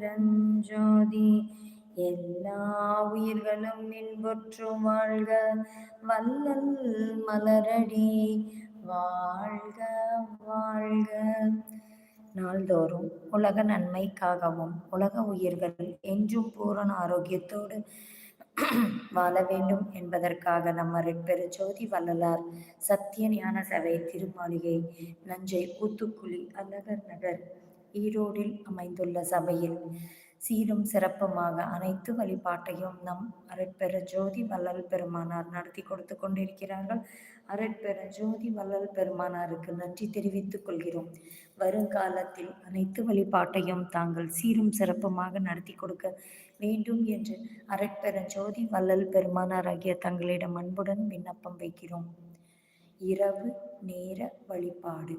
பரஞ்சோதி எல்லா உயிர்களும் இன்புற்று வாழ்க. வல்லல் மலரடி வாழ்க வாழ்க. நாள்தோறும் உலக நன்மைக்காகவும் உலக உயிர்கள் என்றும் பூரண ஆரோக்கியத்தோடு வாழ வேண்டும் என்பதற்காக நம்ம பெரு ஜோதி வள்ளலார் சத்திய ஞான சபை திருமாளிகை நஞ்சை ஊத்துக்குழி அழகர் நகர். ஈரோடில் அமைந்துள்ள சபையில் சீரும் சிறப்புமாக அனைத்து வழிபாட்டையும் நம் அரட்பெற ஜோதி வள்ளல் பெருமானார் நடத்தி கொடுத்து கொண்டிருக்கிறார்கள். அரட்பெற ஜோதி வள்ளல் பெருமானாருக்கு நன்றி தெரிவித்துக் கொள்கிறோம். வருங்காலத்தில் அனைத்து வழிபாட்டையும் தாங்கள் சீரும் சிறப்புமாக நடத்தி கொடுக்க வேண்டும் என்று அரட்பெற ஜோதி வள்ளல் பெருமானார் ஆகிய தங்களிடம் அன்புடன் விண்ணப்பம் வைக்கிறோம். இரவு நேர வழிபாடு.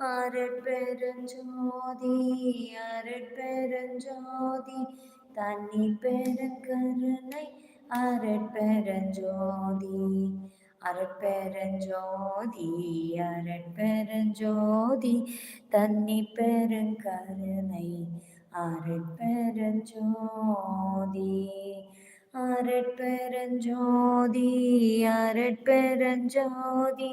அருட்பெருஞ்சோதி அருட்பெருஞ்சோதி தண்ணி பெருங்கருணை அரட்பெருஞ்சோதி அரட்பெருஞ்சோதி அரட்பெருஞ்சோதி தண்ணி பெருங்கருணை அரட்பெருஞ்சோதி அரட்பெருஞ்சோதி அரட்பெருஞ்சோதி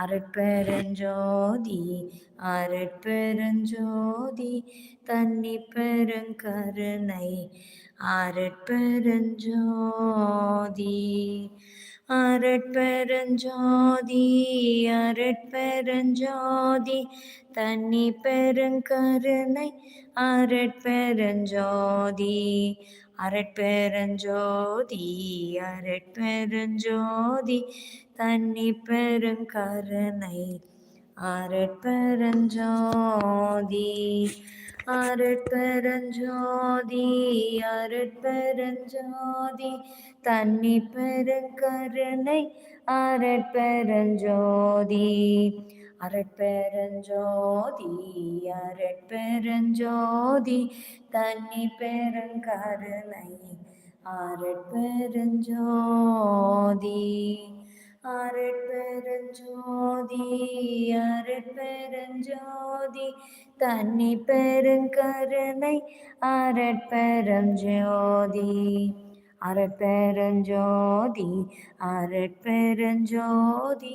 அருட்பெருஞ்சோதி அருட்பெருஞ்சோதி தண்ணி பெருங்கருணை அருட்பெருஞ்சோதி அருட்பெருஞ்சோதி அருட்பெருஞ்சோதி தண்ணி பெருங்கருணை அருட்பெருஞ்சோதி அரட்பெருஞ்சோதி அரட்பெருஞ்சோதி தண்ணி பெருங்கருணை அரட்பெருஞ்சோதி அரட்பெருஞ்சோதி அரட்பெருஞ்சோதி தண்ணி பெருங்கருணை அரட்பெருஞ்சோதி அரட்பெருஞ்சோதி அரட்பெருஞ்சோதி தண்ணி பெருங்கருணை அரட்பெருஞ்சோதி அரட்பெருஞ்சோதி அரட்பெருஞ்சோதி தண்ணி பெருங்கருணை அரட்பெருஞ்சோதி அரட்பெருஞ்சோதி அரட்பெருஞ்சோதி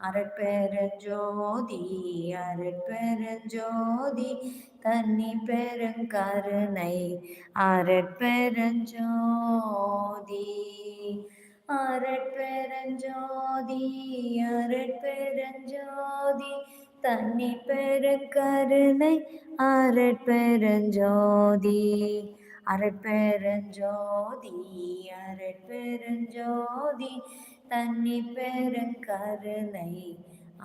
அரட்பெருஞ்சோதி அரட்பெருஞ்சோதி தன்னி பெருங்கருணை அரட்பெருஞ்சோதி அரட்பெருஞ்சோதி அரட்பெருஞ்சோதி தன்னி பெருக்கருணை அரட்பெருஞ்சோதி அரட்பெருஞ்சோதி அரட்பெருஞ்சோதி தன்னி பெருங்கருணை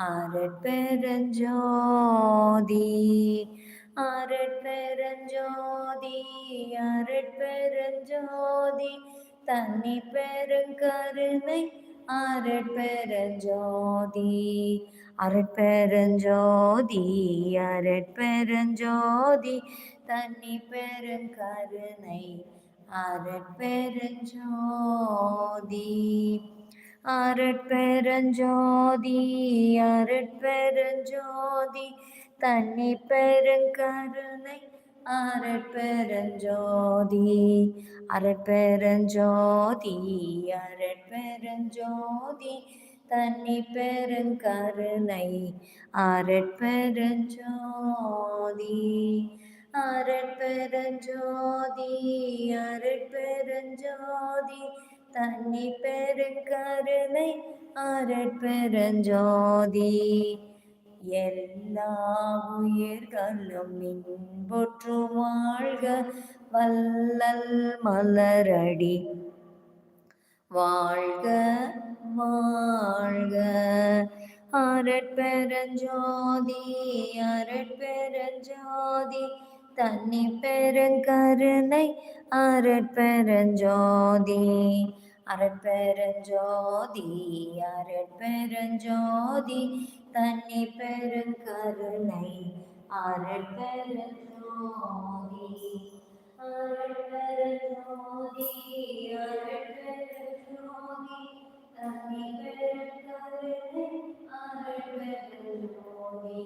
அரட்பெருஞ்சோதி அரட்பெருஞ்சோதி அரட்பெருஞ்சோதி தன்னி பெருங்கருணை அரட்பெருஞ்சோதி அரட்பெருஞ்சோதி அரட்பெருஞ்சோதி தன்னி பெருங்கருணை அரட்பெருஞ்சோதி அருட்பெருஞ்சோதி அருட்பெருஞ்சோதி தன்னி பெருங்கருணை அரட்பெருஞ்சோதி அரட்பெருஞ்சோதி அரட்பெருஞ்சோதி தன்னி பெருங்கருணை அரட்பெருஞ்சோதி அரட்பெருஞ்சோதி அரட்பெருஞ்சோதி தண்ணி பெருக்கருணை அரட்பெருஞ்சோதி எல்லா உயிர்களும் இன்பொற்று வாழ்க வல்லல் மலரடி. வாழ்க வாழ்க. அரட்பெருஞ்சோதி அரட்பெருஞ்சோதி தன்னி பெருங்கருணை அரட்பெருஞ்சோதி அரட்பெருஞ்சோதி அரட்பெருஞ்சோதி தன்னி பெருங்கருணை அரட்பெருஞ்சோதி அரட்பெருஞ்சோதி அரட்பெருஞ்சோதி தன்னி பெருங்கருணை அரட்பெருஞ்சோதி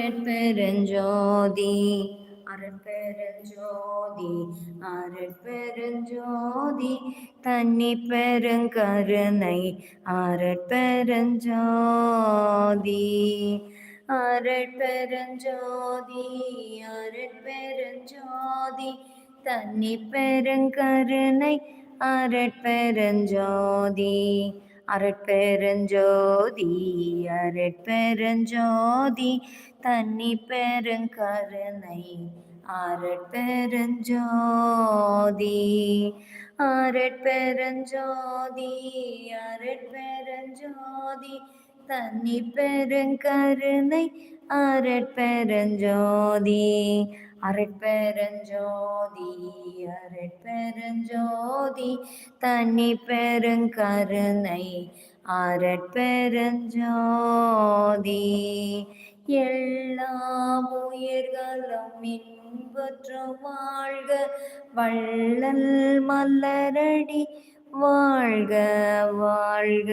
அருட்பெருஞ்சோதி அருட்பெருஞ்சோதி அருட்பெருஞ்சோதி தண்ணி பெருங்கருணை அருட்பெருஞ்சோதி அருட்பெருஞ்சோதி அருட்பெருஞ்சோதி தண்ணி பெருங்கருணை அரட்பெருஞ்சோதி அரட்பெருஞ்சோதி அரட்பெருஞ்சோதி தண்ணி பெருங்கருணை அரட்பெருஞ்சோதி அரட்பெருஞ்சோதி அரட்பெருஞ்சோதி தண்ணி பெருங்கருணை அரட்பெருஞ்சோதி அரட்பெருஞ்சோதி அரட்பெருஞ்சோதி தன்னி பெருங்கருணை அரட்பெருஞ்சோதி எல்லா உயிர்களும் இன்பற்று வாழ்க வள்ளல் மலரடி வாழ்க வாழ்க.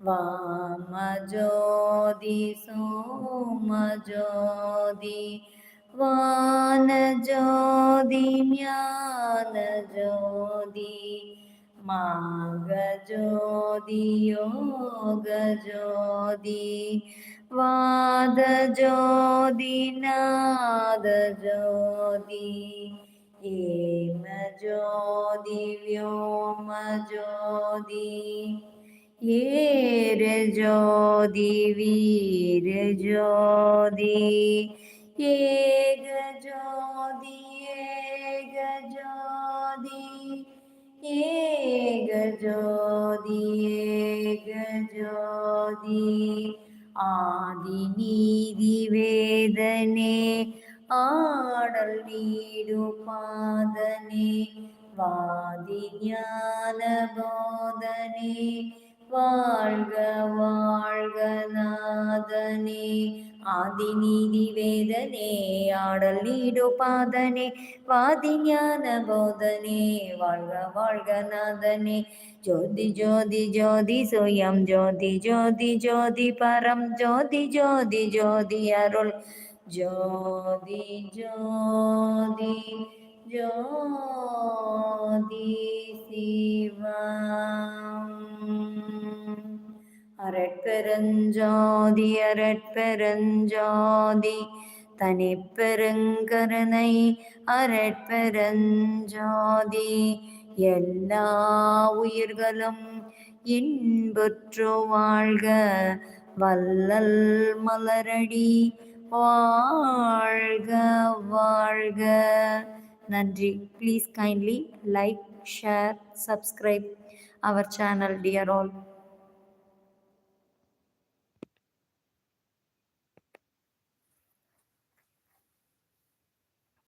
വാമജോതി സോമജോതി വാനജോതി ജ്ഞാനജോതി മാഗജോതി യോഗജോതി വാദജോതി നാദജോതി ഏമജോതി വ്യോമജോതി ஏர ஜோதி வீர ஜோதி. ஏக ஜோதி ஏக ஜோதி. ஏக ஜோதி ஏக ஜோதி. ஆதி நீதி வேதனே ஆடல் நீடு பாதனே வாதி ஞான போதனே வாழ்க வாழ்க நாதனே. ஆதிநீதி வேதனே ஆடல் நீடு பாதனே. வாதி ஞான போதனே வாழ்க வாழ்க நாதனே. ஜோதி ஜோதி ஜோதி சுயம் ஜோதி ஜோதி ஜோதி பரம். ஜோதி ஜோதி ஜோதி அருள். ஜோதி ஜோதி ஜோதி சிவம் அரட்பெருஞ்சோதி அரட்பெருஞ்சோதி தனிப்பெருங்கருணை அரட்பெருஞ்சோதி எல்லா உயிர்களும் இன்புற்று வாழ்க வல்லல் மலரடி வாழ்க வாழ்க. நன்றி. Please kindly like share subscribe our channel dear all